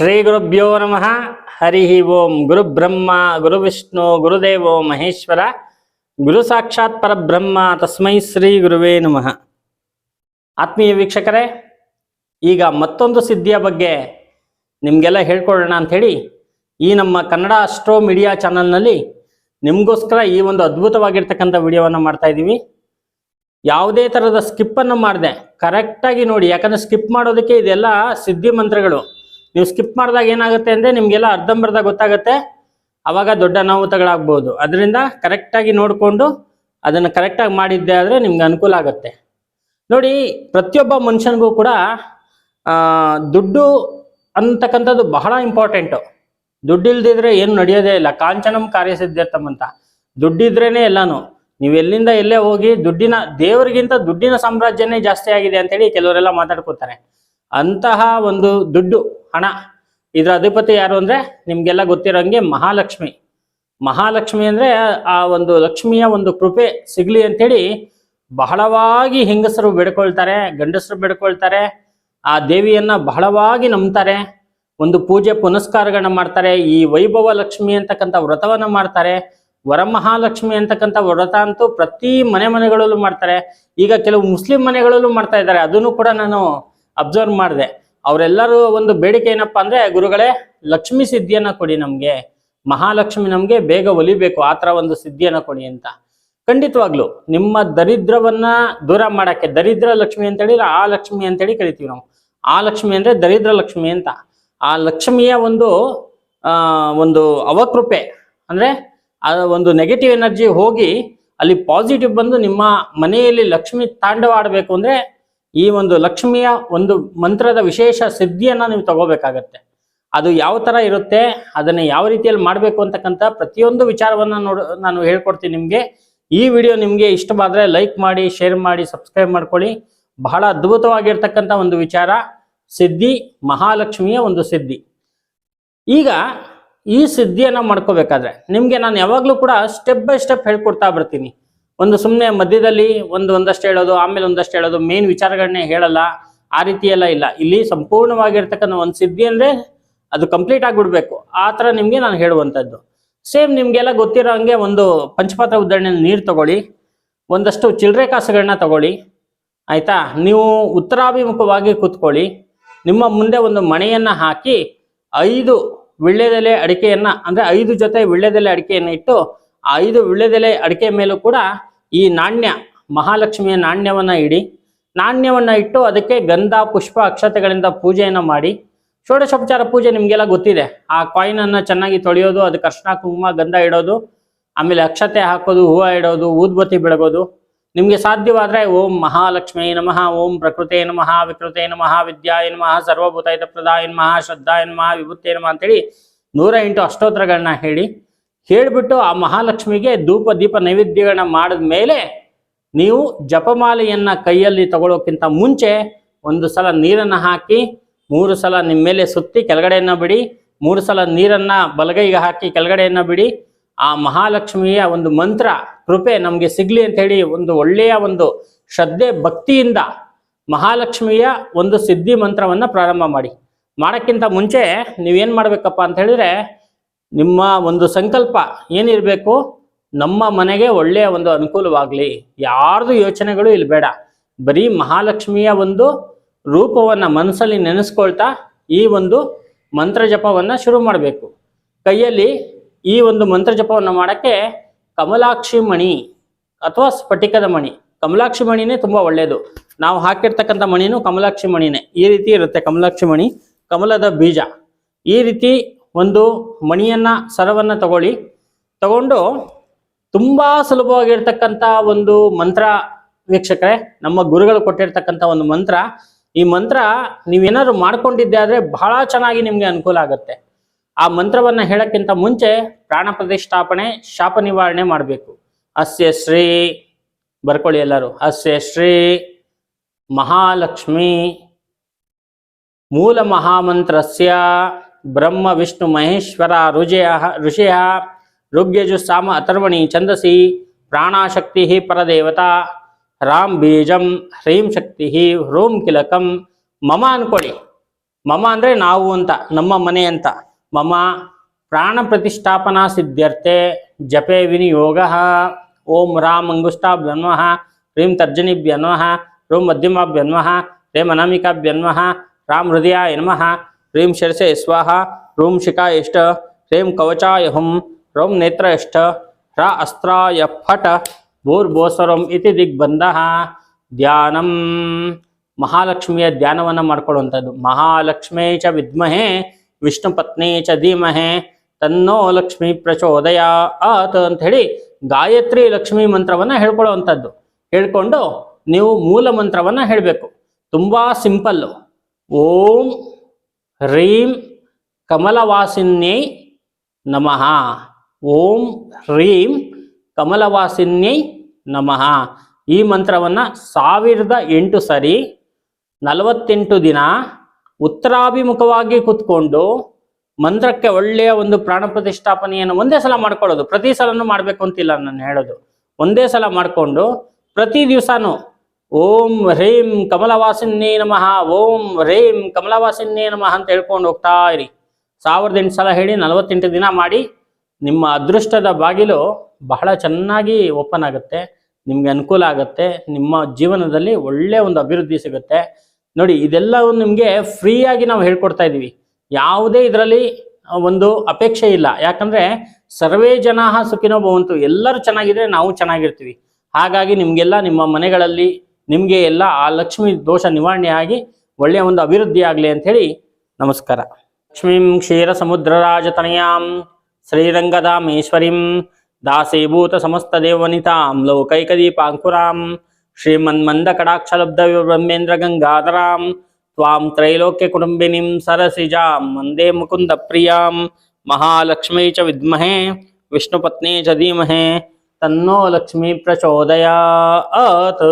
ಶ್ರೀ ಗುರುಭ್ಯೋ ನಮಃ. ಹರಿ ಓಂ. ಗುರು ಬ್ರಹ್ಮ, ಗುರು ವಿಷ್ಣು, ಗುರುದೇವೋ, ಮಹೇಶ್ವರ. ಗುರು ಸಾಕ್ಷಾತ್ ಪರಬ್ರಹ್ಮ. ತಸ್ಮೈ ಶ್ರೀ ಗುರುವೇ ನಮಃ. ಆತ್ಮೀಯ ವೀಕ್ಷಕರೇ, ಈಗ ಮತ್ತೊಂದು ಸಿದ್ಧಿಯ ಬಗ್ಗೆ ನಿಮಗೆಲ್ಲ ಹೇಳ್ಕೊಳ್ಳೋಣ ಅಂಥೇಳಿ, ಈ ನಮ್ಮ ಕನ್ನಡ ಅಸ್ಟ್ರೋ ಮೀಡಿಯಾ ಚಾನಲ್ನಲ್ಲಿ ನಿಮಗೋಸ್ಕರ ಈ ಒಂದು ಅದ್ಭುತವಾಗಿರ್ತಕ್ಕಂಥ ವಿಡಿಯೋವನ್ನು ಮಾಡ್ತಾ ಇದ್ದೀವಿ. ಯಾವುದೇ ಥರದ ಸ್ಕಿಪ್ಪನ್ನು ಮಾಡಿದೆ, ಕರೆಕ್ಟಾಗಿ ನೋಡಿ, ಯಾಕಂದರೆ ಸ್ಕಿಪ್ ಮಾಡೋದಕ್ಕೆ ಇದೆಲ್ಲ ಸಿದ್ಧಿ ಮಂತ್ರಗಳು. ನೀವು ಸ್ಕಿಪ್ ಮಾಡಿದಾಗ ಏನಾಗುತ್ತೆ ಅಂದರೆ ನಿಮಗೆಲ್ಲ ಅರ್ಧಂಬರ್ಧ ಗೊತ್ತಾಗುತ್ತೆ. ಆವಾಗ ದೊಡ್ಡ ಅನಾಹುತಗಳಾಗ್ಬೋದು. ಅದರಿಂದ ಕರೆಕ್ಟಾಗಿ ನೋಡಿಕೊಂಡು ಅದನ್ನು ಕರೆಕ್ಟಾಗಿ ಮಾಡಿದ್ದೆ ಆದರೆ ನಿಮ್ಗೆ ಅನುಕೂಲ ಆಗುತ್ತೆ. ನೋಡಿ, ಪ್ರತಿಯೊಬ್ಬ ಮನುಷ್ಯನಿಗೂ ಕೂಡ ದುಡ್ಡು ಅಂತಕ್ಕಂಥದ್ದು ಬಹಳ ಇಂಪಾರ್ಟೆಂಟು ದುಡ್ಡಿಲ್ದಿದ್ರೆ ಏನು ನಡೆಯೋದೇ ಇಲ್ಲ. ಕಾಂಚನಂ ಕಾರ್ಯಸಿದ್ಧಾರ್ಥಂ ಅಂತ ದುಡ್ಡಿದ್ರೇನೆ ಎಲ್ಲಾನು. ನೀವು ಎಲ್ಲಿಂದ ಎಲ್ಲೇ ಹೋಗಿ ದುಡ್ಡಿನ, ದೇವರಿಗಿಂತ ದುಡ್ಡಿನ ಸಾಮ್ರಾಜ್ಯನೇ ಜಾಸ್ತಿ ಆಗಿದೆ ಅಂತೇಳಿ ಕೆಲವರೆಲ್ಲ ಮಾತಾಡ್ಕೋತಾರೆ. ಅಂತಹ ಒಂದು ದುಡ್ಡು ಹಣ. ಇದರ ಅಧಿಪತಿ ಯಾರು ಅಂದ್ರೆ ನಿಮ್ಗೆಲ್ಲ ಗೊತ್ತಿರೋಂಗೆ ಮಹಾಲಕ್ಷ್ಮಿ. ಮಹಾಲಕ್ಷ್ಮಿ ಅಂದ್ರೆ ಆ ಒಂದು ಲಕ್ಷ್ಮಿಯ ಒಂದು ಕೃಪೆ ಸಿಗ್ಲಿ ಅಂತೇಳಿ ಬಹಳವಾಗಿ ಹೆಂಗಸರು ಬೇಡ್ಕೊಳ್ತಾರೆ, ಗಂಡಸರು ಬೇಡ್ಕೊಳ್ತಾರೆ, ಆ ದೇವಿಯನ್ನ ಬಹಳವಾಗಿ ನಂಬ್ತಾರೆ, ಒಂದು ಪೂಜೆ ಪುನಸ್ಕಾರಗಳನ್ನ ಮಾಡ್ತಾರೆ, ಈ ವೈಭವ ಲಕ್ಷ್ಮಿ ಅಂತಕ್ಕಂಥ ವ್ರತವನ್ನ ಮಾಡ್ತಾರೆ, ವರಮಹಾಲಕ್ಷ್ಮಿ ಅಂತಕ್ಕಂಥ ವ್ರತ ಅಂತೂ ಪ್ರತಿ ಮನೆ ಮನೆಗಳಲ್ಲೂ ಮಾಡ್ತಾರೆ. ಈಗ ಕೆಲವು ಮುಸ್ಲಿಂ ಮನೆಗಳಲ್ಲೂ ಮಾಡ್ತಾ ಇದ್ದಾರೆ, ಅದನ್ನು ಕೂಡ ನಾನು ಅಬ್ಸರ್ವ್ ಮಾಡಿದೆ. ಅವರೆಲ್ಲರೂ ಒಂದು ಬೇಡಿಕೆ ಏನಪ್ಪಾ ಅಂದ್ರೆ, ಗುರುಗಳೇ, ಲಕ್ಷ್ಮಿ ಸಿದ್ಧಿಯನ್ನ ಕೊಡಿ ನಮ್ಗೆ. ಮಹಾಲಕ್ಷ್ಮಿ ನಮ್ಗೆ ಬೇಗ ಒಲಿಬೇಕು ಆತರ ಒಂದು ಸಿದ್ಧಿಯನ್ನ ಕೊಡಿ ಅಂತ. ಖಂಡಿತವಾಗ್ಲು, ನಿಮ್ಮ ದರಿದ್ರವನ್ನ ದೂರ ಮಾಡಕ್ಕೆ, ದರಿದ್ರ ಲಕ್ಷ್ಮಿ ಅಂತ ಹೇಳಿದ್ರೆ ಆ ಲಕ್ಷ್ಮಿ ಅಂತೇಳಿ ಕರಿತೀವಿ ನಾವು. ಆ ಲಕ್ಷ್ಮಿ ಅಂದ್ರೆ ದರಿದ್ರ ಲಕ್ಷ್ಮಿ ಅಂತ. ಆ ಲಕ್ಷ್ಮಿಯ ಒಂದು ಒಂದು ಅವಕೃಪೆ ಅಂದ್ರೆ, ಆ ಒಂದು ನೆಗೆಟಿವ್ ಎನರ್ಜಿ ಹೋಗಿ ಅಲ್ಲಿ ಪಾಸಿಟಿವ್ ಬಂದು ನಿಮ್ಮ ಮನೆಯಲ್ಲಿ ಲಕ್ಷ್ಮಿ ತಾಂಡವ ಆಡಬೇಕು ಅಂದ್ರೆ ಈ ಒಂದು ಲಕ್ಷ್ಮಿಯ ಒಂದು ಮಂತ್ರದ ವಿಶೇಷ ಸಿದ್ಧಿಯನ್ನ ನೀವು ತಗೋಬೇಕಾಗತ್ತೆ. ಅದು ಯಾವ ತರ ಇರುತ್ತೆ, ಅದನ್ನ ಯಾವ ರೀತಿಯಲ್ಲಿ ಮಾಡಬೇಕು ಅಂತಕ್ಕಂಥ ಪ್ರತಿಯೊಂದು ವಿಚಾರವನ್ನ ನೋಡ, ನಾನು ಹೇಳ್ಕೊಡ್ತೀನಿ ನಿಮಗೆ. ಈ ವಿಡಿಯೋ ನಿಮಗೆ ಇಷ್ಟವಾದ್ರೆ ಲೈಕ್ ಮಾಡಿ, ಶೇರ್ ಮಾಡಿ, ಸಬ್ಸ್ಕ್ರೈಬ್ ಮಾಡ್ಕೊಳ್ಳಿ. ಬಹಳ ಅದ್ಭುತವಾಗಿರ್ತಕ್ಕಂಥ ಒಂದು ವಿಚಾರ, ಸಿದ್ಧಿ, ಮಹಾಲಕ್ಷ್ಮಿಯ ಒಂದು ಸಿದ್ಧಿ. ಈಗ ಈ ಸಿದ್ಧಿಯನ್ನ ಮಾಡ್ಕೋಬೇಕಾದ್ರೆ ನಿಮ್ಗೆ ನಾನು ಯಾವಾಗಲೂ ಕೂಡ ಸ್ಟೆಪ್ ಬೈ ಸ್ಟೆಪ್ ಹೇಳ್ಕೊಡ್ತಾ ಬರ್ತೀನಿ. ಒಂದು ಸುಮ್ಮನೆ ಮಧ್ಯದಲ್ಲಿ ಒಂದು ಒಂದಷ್ಟು ಹೇಳೋದು, ಆಮೇಲೆ ಒಂದಷ್ಟು ಹೇಳೋದು ಮೇನ್ ವಿಚಾರಗಳನ್ನೇ ಹೇಳಲ್ಲ. ಆ ರೀತಿ ಎಲ್ಲ ಇಲ್ಲ. ಇಲ್ಲಿ ಸಂಪೂರ್ಣವಾಗಿರ್ತಕ್ಕಂಥ ಒಂದು ಸಿದ್ಧಿ ಅಂದ್ರೆ ಅದು ಕಂಪ್ಲೀಟ್ ಆಗಿಬಿಡ್ಬೇಕು. ಆ ಥರ ನಿಮಗೆ ನಾನು ಹೇಳುವಂಥದ್ದು. ಸೇಮ್ ನಿಮಗೆಲ್ಲ ಗೊತ್ತಿರೋ ಹಂಗೆ ಒಂದು ಪಂಚಪಾತ್ರ ಉದಾಹರಣೆ ನೀರು ತಗೊಳ್ಳಿ. ಒಂದಷ್ಟು ಚಿಲ್ಲರೆ ಕಾಸುಗಳನ್ನ ತಗೊಳ್ಳಿ. ಆಯಿತಾ? ನೀವು ಉತ್ತರಾಭಿಮುಖವಾಗಿ ಕೂತ್ಕೊಳ್ಳಿ. ನಿಮ್ಮ ಮುಂದೆ ಒಂದು ಮಣೆಯನ್ನು ಹಾಕಿ ಐದು ವಿಳ್ಳೆದೆಲೆ ಅಡಿಕೆಯನ್ನು, ಅಂದರೆ ಐದು ಜೊತೆ ವಿಳ್ಳೆದೆಲೆ ಅಡಿಕೆಯನ್ನು ಇಟ್ಟು ಆ ಐದು ವಿಳ್ಳೆದೆಲೆ ಅಡಿಕೆ ಮೇಲೂ ಕೂಡ ಈ ನಾಣ್ಯ, ಮಹಾಲಕ್ಷ್ಮಿಯ ನಾಣ್ಯವನ್ನ ಇಡಿ. ನಾಣ್ಯವನ್ನ ಇಟ್ಟು ಅದಕ್ಕೆ ಗಂಧ, ಪುಷ್ಪ, ಅಕ್ಷತೆಗಳಿಂದ ಪೂಜೆಯನ್ನು ಮಾಡಿ. ಷೋಡಶೋಪಚಾರ ಪೂಜೆ ನಿಮಗೆಲ್ಲ ಗೊತ್ತಿದೆ. ಆ ಕಾಯಿನನ್ನು ಚೆನ್ನಾಗಿ ತೊಳೆಯೋದು ಅದಕ್ಕೆ ಅರ್ಶನ ಕುಂಕುಮ, ಗಂಧ ಇಡೋದು, ಆಮೇಲೆ ಅಕ್ಷತೆ ಹಾಕೋದು, ಹೂವು ಇಡೋದು, ಊದ್ಬತ್ತಿ ಬೆಳಗೋದು ನಿಮಗೆ ಸಾಧ್ಯವಾದರೆ ಓಂ ಮಹಾಲಕ್ಷ್ಮೀ ನಮಃ, ಓಂ ಪ್ರಕೃತೇ ನಮಃ, ವಿಕೃತೇ ನಮಃ, ವಿದ್ಯಾಯ ನಮಃ ಸರ್ವಭೂತಾಯಿತ ಪ್ರದಾಯ ನಮಃ, ಶ್ರದ್ಧಾಯ ನಮಃ ವಿಭೂತೇ ನಮಃ ಅಂತೇಳಿ ನೂರ ಎಂಟು ಅಷ್ಟೋತ್ತರಗಳನ್ನ ಹೇಳಿ ಹೇಳ್ಬಿಟ್ಟು ಆ ಮಹಾಲಕ್ಷ್ಮಿಗೆ ಧೂಪ ದೀಪ ನೈವೇದ್ಯಗಳನ್ನ ಮಾಡಿದ ಮೇಲೆ ನೀವು ಜಪಮಾಲೆಯನ್ನ ಕೈಯಲ್ಲಿ ತಗೊಳ್ಳೋಕ್ಕಿಂತ ಮುಂಚೆ ಒಂದು ಸಲ ನೀರನ್ನು ಹಾಕಿ, ಮೂರು ಸಲ ನಿಮ್ಮ ಮೇಲೆ ಸುತ್ತಿ ಕೆಳಗಡೆಯನ್ನು ಬಿಡಿ, ಮೂರು ಸಲ ನೀರನ್ನು ಬಲಗೈಗೆ ಹಾಕಿ ಕೆಳಗಡೆಯನ್ನು ಬಿಡಿ. ಆ ಮಹಾಲಕ್ಷ್ಮಿಯ ಒಂದು ಮಂತ್ರ, ಕೃಪೆ ನಮಗೆ ಸಿಗ್ಲಿ ಅಂತ ಹೇಳಿ ಒಂದು ಒಳ್ಳೆಯ ಒಂದು ಶ್ರದ್ಧೆ, ಭಕ್ತಿಯಿಂದ ಮಹಾಲಕ್ಷ್ಮಿಯ ಒಂದು ಸಿದ್ಧಿ ಮಂತ್ರವನ್ನು ಪ್ರಾರಂಭ ಮಾಡಿ. ಮಾಡೋಕ್ಕಿಂತ ಮುಂಚೆ ನೀವೇನು ಮಾಡಬೇಕಪ್ಪ ಅಂತ ಹೇಳಿದ್ರೆ ನಿಮ್ಮ ಒಂದು ಸಂಕಲ್ಪ ಏನಿರಬೇಕು ನಮ್ಮ ಮನೆಗೆ ಒಳ್ಳೆಯ ಒಂದು ಅನುಕೂಲವಾಗಲಿ. ಯಾರ್ದು ಯೋಚನೆಗಳು ಇಲ್ಲಿ ಬೇಡ. ಬರೀ ಮಹಾಲಕ್ಷ್ಮಿಯ ಒಂದು ರೂಪವನ್ನು ಮನಸ್ಸಲ್ಲಿ ನೆನೆಸ್ಕೊಳ್ತಾ ಈ ಒಂದು ಮಂತ್ರ ಜಪವನ್ನು ಶುರು ಮಾಡಬೇಕು. ಕೈಯಲ್ಲಿ ಈ ಒಂದು ಮಂತ್ರ ಜಪವನ್ನು ಮಾಡೋಕ್ಕೆ ಕಮಲಾಕ್ಷಿ ಮಣಿ ಅಥವಾ ಸ್ಫಟಿಕದ ಮಣಿ. ಕಮಲಾಕ್ಷಿ ಮಣಿನೇ ತುಂಬ ಒಳ್ಳೆಯದು ನಾವು ಹಾಕಿರ್ತಕ್ಕಂಥ ಮಣಿನೂ ಕಮಲಾಕ್ಷಿ ಮಣಿನೇ. ಈ ರೀತಿ ಇರುತ್ತೆ ಕಮಲಾಕ್ಷಿ ಮಣಿ. ಕಮಲದ ಬೀಜ. ಈ ರೀತಿ ಒಂದು ಮಣಿಯನ್ನ, ಸರವನ್ನ ತಗೊಳ್ಳಿ. ತಗೊಂಡು ತುಂಬಾ ಸುಲಭವಾಗಿರ್ತಕ್ಕಂಥ ಒಂದು ಮಂತ್ರ ವೀಕ್ಷಕರೇ, ನಮ್ಮ ಗುರುಗಳು ಕೊಟ್ಟಿರ್ತಕ್ಕಂಥ ಒಂದು ಮಂತ್ರ. ಈ ಮಂತ್ರ ನೀವೇನಾದ್ರು ಮಾಡ್ಕೊಂಡಿದ್ದೆ ಆದ್ರೆ ಬಹಳ ಚೆನ್ನಾಗಿ ನಿಮ್ಗೆ ಅನುಕೂಲ ಆಗುತ್ತೆ. ಆ ಮಂತ್ರವನ್ನ ಹೇಳಕ್ಕಿಂತ ಮುಂಚೆ ಪ್ರಾಣ ಪ್ರತಿಷ್ಠಾಪನೆ, ಶಾಪ ನಿವಾರಣೆ ಮಾಡಬೇಕು. ಅಸ್ಯ ಶ್ರೀ, ಬರ್ಕೊಳ್ಳಿ ಎಲ್ಲರೂ. ಅಸ್ಯ ಶ್ರೀ ಮಹಾಲಕ್ಷ್ಮಿ, ಮೂಲ ಮಹಾಮಂತ್ರಸ್ಯ. ಬ್ರಹ್ಮ, ವಿಷ್ಣು, ಮಹೇಶ್ವರ ರುಜಯ ಋಷಯ, ಋಗ್ಯಜು, ಸಾಮ, ಅಥರ್ವಣಿ, ಛಂದಸಿ, ಪ್ರಾಣಾಶಕ್ತಿ, ಪರದೇವತಾ, ರಾಮ್ ಬೀಜಂ, ಹ್ರೀಂ ಶಕ್ತಿ, ಹ್ರೂಂ ಕಿಲಕಂ ಮಮ ಅನ್ಕೊಳ್ಳಿ. ಮಮ ಅಂದ್ರೆ ನಾವು ಅಂತ, ನಮ್ಮ ಮನೆ ಅಂತ. ಮಮ, ಪ್ರಾಣ ಪ್ರತಿಷ್ಠಾಪನಾ ಸಿದ್ಧರ್ಥೆ ಜಪೆ ವಿನಿಯೋಗ, ಓಂ ರಾಮ್ ಅಂಗುಷ್ಟಾಭ್ಯನ್ವಃ ಹ್ರೀಂ ತರ್ಜನಿಭ್ಯನ್ವಃ ಹ್ರೂಂ ಮಧ್ಯಮಾಭ್ಯನ್ವಃ ರೇಂ ಅನಾಮಿಕಾಭ್ಯನ್ವಃ ರಾಮ್ ಹೃದಯ ನಮಃ ಶಿರಸೆ ಸ್ವಾಹ ರೂಂ ಶಿಖಾಯಷ್ಟ ಹ್ರೀಂ ಕವಚಾಯ ಹುಂ ರೋಂ ನೇತ್ರಯಷ್ಟ ರ ಅಸ್ತ್ರಾಯ ಫಟ ಭೂರ್ಭೋಸರಂ ಇತಿ ದಿಗ್ಬಂಧ ಧ್ಯಾನಂ ಮಹಾಲಕ್ಷ್ಮಿಯ ಧ್ಯಾನವನ್ನು ಮಾಡ್ಕೊಳ್ಳುವಂಥದ್ದು. ಮಹಾಲಕ್ಷ್ಮೇ ಚ ವಿದ್ಮಹೆ, ವಿಷ್ಣು ಪತ್ನಿ ಚ ಧೀಮಹೆ, ತನ್ನೋ ಲಕ್ಷ್ಮಿ ಪ್ರಚೋದಯ ಆತ್ ಅಂತ ಹೇಳಿ ಗಾಯತ್ರಿ ಲಕ್ಷ್ಮಿ ಮಂತ್ರವನ್ನು ಹೇಳ್ಕೊಳ್ಳುವಂಥದ್ದು. ಹೇಳ್ಕೊಂಡು ನೀವು ಮೂಲ ಮಂತ್ರವನ್ನು ಹೇಳಬೇಕು. ತುಂಬ ಸಿಂಪಲ್ಲು. ಓಂ ಹ್ರೀಂ ಕಮಲವಾಸಿನ್ಯೈ ನಮಃ ಓಂ ಹ್ರೀಂ ಕಮಲವಾಸಿನ್ಯೈ ನಮಃ ಈ ಮಂತ್ರವನ್ನು ಸಾವಿರದ ಎಂಟು ಸರಿ ನಲವತ್ತೆಂಟು ದಿನ ಉತ್ತರಾಭಿಮುಖವಾಗಿ ಕೂತ್ಕೊಂಡು ಮಂತ್ರಕ್ಕೆ ಒಳ್ಳೆಯ ಒಂದು ಪ್ರಾಣ ಪ್ರತಿಷ್ಠಾಪನೆಯನ್ನು ಒಂದೇ ಸಲ ಮಾಡ್ಕೊಳ್ಳೋದು. ಪ್ರತಿ ಸಲನೂ ಮಾಡಬೇಕು ಅಂತಿಲ್ಲ ನಾನು ಹೇಳೋದು. ಒಂದೇ ಸಲ ಮಾಡಿಕೊಂಡು ಪ್ರತಿ ದಿವಸನೂ ಓಂ ಹ್ರೀಂ ಕಮಲವಾಸಿನ್ನೇ ನಮಃ, ಓಂ ಹ್ರೀಂ ಕಮಲವಾಸಿನ್ನೇ ನಮಃ ಅಂತ ಹೇಳ್ಕೊಂಡು ಹೋಗ್ತಾ ಇರಿ. ಸಾವಿರದ ಎಂಟು ಸಲ ಹೇಳಿ ನಲವತ್ತೆಂಟು ದಿನ ಮಾಡಿ ನಿಮ್ಮ ಅದೃಷ್ಟದ ಬಾಗಿಲು ಬಹಳ ಚೆನ್ನಾಗಿ ಓಪನ್ ಆಗುತ್ತೆ, ನಿಮ್ಗೆ ಅನುಕೂಲ ಆಗುತ್ತೆ, ನಿಮ್ಮ ಜೀವನದಲ್ಲಿ ಒಳ್ಳೆ ಒಂದು ಅಭಿವೃದ್ಧಿ ಸಿಗುತ್ತೆ. ನೋಡಿ, ಇದೆಲ್ಲವೂ ನಿಮಗೆ ಫ್ರೀಯಾಗಿ ನಾವು ಹೇಳ್ಕೊಡ್ತಾ ಇದ್ದೀವಿ. ಯಾವುದೇ ಇದರಲ್ಲಿ ಒಂದು ಅಪೇಕ್ಷೆ ಇಲ್ಲ. ಯಾಕಂದ್ರೆ ಸರ್ವೇ ಜನ ಸುಖಿನೋ ಭವಂತು, ಎಲ್ಲರೂ ಚೆನ್ನಾಗಿದ್ರೆ ನಾವು ಚೆನ್ನಾಗಿರ್ತೀವಿ. ಹಾಗಾಗಿ ನಿಮಗೆಲ್ಲ ನಿಮ್ಮ ಮನೆಗಳಲ್ಲಿ ನಿಮಗೆ ಎಲ್ಲ ಆ ಲಕ್ಷ್ಮಿ ದೋಷ ನಿವಾರಣೆ ಆಗಿ ಒಳ್ಳೆಯ ಒಂದು ಅಭಿವೃದ್ಧಿ ಆಗಲಿ ಅಂಥೇಳಿ ನಮಸ್ಕಾರ. ಲಕ್ಷ್ಮೀಂ ಕ್ಷೀರ ಸಮುದ್ರರಾಜತನಯಾಂ ಶ್ರೀರಂಗಧಾಮೇಶ್ವರಿಂ ದಾಸೀಭೂತ ಸಮಸ್ತ ದೇವನಿತಾಂ, ಲೋಕೈಕದೀಪಾಂಕುರಾಂ, ಶ್ರೀಮನ್ಮಂದಕಟಾಕ್ಷಲಬ್ಧ ಬ್ರಹ್ಮೇಂದ್ರ ಗಂಗಾಧರಾಂ, ತ್ವಾಂ ತ್ರೈಲೋಕ್ಯ ಕುಟುಂಬಿನಿಂ ಸರಸಿಜಾಂ, ವಂದೇ ಮುಕುಂದ ಪ್ರಿಯಾಂ ಮಹಾಲಕ್ಷ್ಮೀ ಚ ವಿದ್ಮಹೆ, ವಿಷ್ಣುಪತ್ನಿ ಚ ಧೀಮಹೆ ತನ್ನೋ ಲಕ್ಷ್ಮೀ ಪ್ರಚೋದಯಾತ್